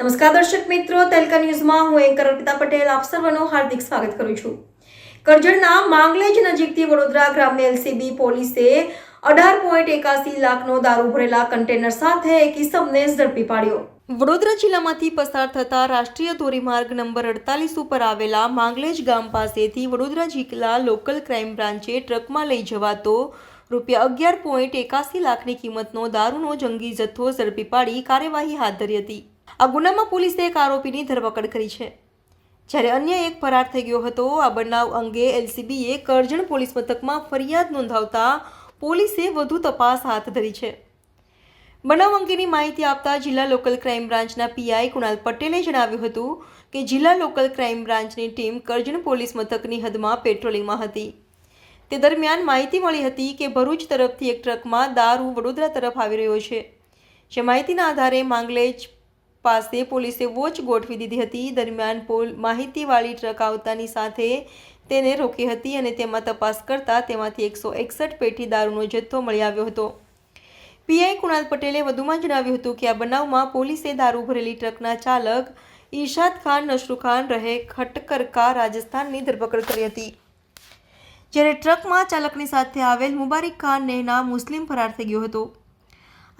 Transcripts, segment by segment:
નમસ્કાર દર્શક મિત્રો, તેલકા ન્યૂઝમાં હું એન્કર અર્પિતા પટેલ આપ સર્વનું હાર્દિક સ્વાગત કરું છું. કરજણના માંગલેજ નજીકથી વડોદરા ગ્રામ્ય એલસીબી પોલીસે અઢાર પોઈન્ટ એકાસી લાખનો દારૂ ભરેલા કન્ટેનર સાથે એક ઇસમને ઝડપી પાડ્યો. વડોદરા જિલ્લામાંથી પસાર થતા રાષ્ટ્રીય ધોરીમાર્ગ નંબર અડતાલીસ ઉપર આવેલા માંગલેજ ગામ પાસેથી વડોદરા જિલ્લા લોકલ ક્રાઇમ બ્રાન્ચે ટ્રકમાં લઈ જવાતો રૂપિયા અગિયાર પોઈન્ટ એકાસી લાખની કિંમતનો દારૂનો જંગી જથ્થો ઝડપી પાડી કાર્યવાહી હાથ ધરી હતી. આ ગુનામાં પોલીસે એક આરોપીની ધરપકડ કરી છે. જ્યારે અન્ય એક ફરાર થઈ ગયો હતો, આ બનાવ અંગે એલસીબીએ કરજણ પોલીસ મથકમાં ફરિયાદ નોંધાવતા પોલીસે વધુ તપાસ હાથ ધરી છે. બનાવ અંગેની માહિતી આપતા જિલ્લા લોકલ ક્રાઇમ બ્રાન્ચના પીઆઈ કુણાલ પટેલે જણાવ્યું હતું કે જિલ્લા લોકલ ક્રાઇમ બ્રાન્ચની ટીમ કરજણ પોલીસ મથકની હદમાં પેટ્રોલિંગમાં હતી. તે દરમિયાન માહિતી મળી હતી કે ભરૂચ તરફથી એક ટ્રકમાં દારૂ વડોદરા તરફ આવી રહ્યો છે. જે માહિતીના આધારે માંગલેજ પાસે પોલીસે વોચ ગોઠવી દીધી હતી. દરમિયાન પોલ માહિતીવાળી ટ્રક આવતાની સાથે તેને રોકી હતી અને તેમાં તપાસ કરતા તેમાંથી એકસો એકસઠ પેટી દારૂનો જથ્થો મળી આવ્યો હતો. પીઆઈ કુણાલ પટેલે વધુમાં જણાવ્યું હતું કે, આ બનાવમાં પોલીસે દારૂ ભરેલી ટ્રકના ચાલક ઈશાદ ખાન નશરુ ખાન, રહે ખટકરકા રાજસ્થાનની ધરપકડ કરી હતી. જ્યારે ટ્રકમાં ચાલકની સાથે આવેલ મુબારિક ખાન નેહના મુસ્લિમ ફરાર થઈ ગયો હતો.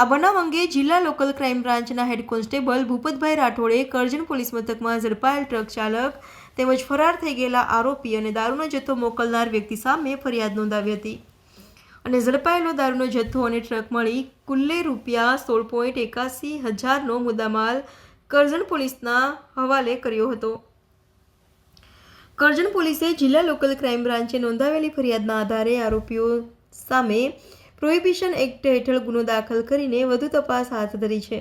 આ બનાવ અંગે જિલ્લા લોકલ ક્રાઇમ બ્રાન્ચના હેડ કોન્સ્ટેબલ ભૂપતભાઈ રાઠોડે કરજણ પોલીસ મથકમાં ઝડપાયેલ ટ્રક ચાલક તેમજ ફરાર થઈ ગયેલા આરોપી અને દારૂનો જથ્થો મોકલનાર વ્યક્તિ સામે ફરિયાદ નોંધાવી હતી. અને ઝડપાયેલો દારૂનો જથ્થો અને ટ્રક મળી કુલ્લે રૂપિયા સોળ પોઈન્ટ એકાસી હજારનો મુદ્દામાલ કરજણ પોલીસના હવાલે કર્યો હતો. કરજણ પોલીસે જિલ્લા લોકલ ક્રાઇમ બ્રાન્ચે નોંધાવેલી ફરિયાદના આધારે આરોપીઓ સામે પ્રોહિબિશન એક્ટ હેઠળ ગુનો દાખલ કરીને વધુ તપાસ હાથ ધરી છે.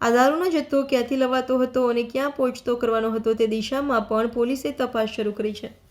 આ દારૂનો જથ્થો ક્યાંથી લવાતો હતો અને ક્યાં પહોંચતો કરવાનો હતો તે દિશામાં પણ પોલીસે તપાસ શરૂ કરી છે.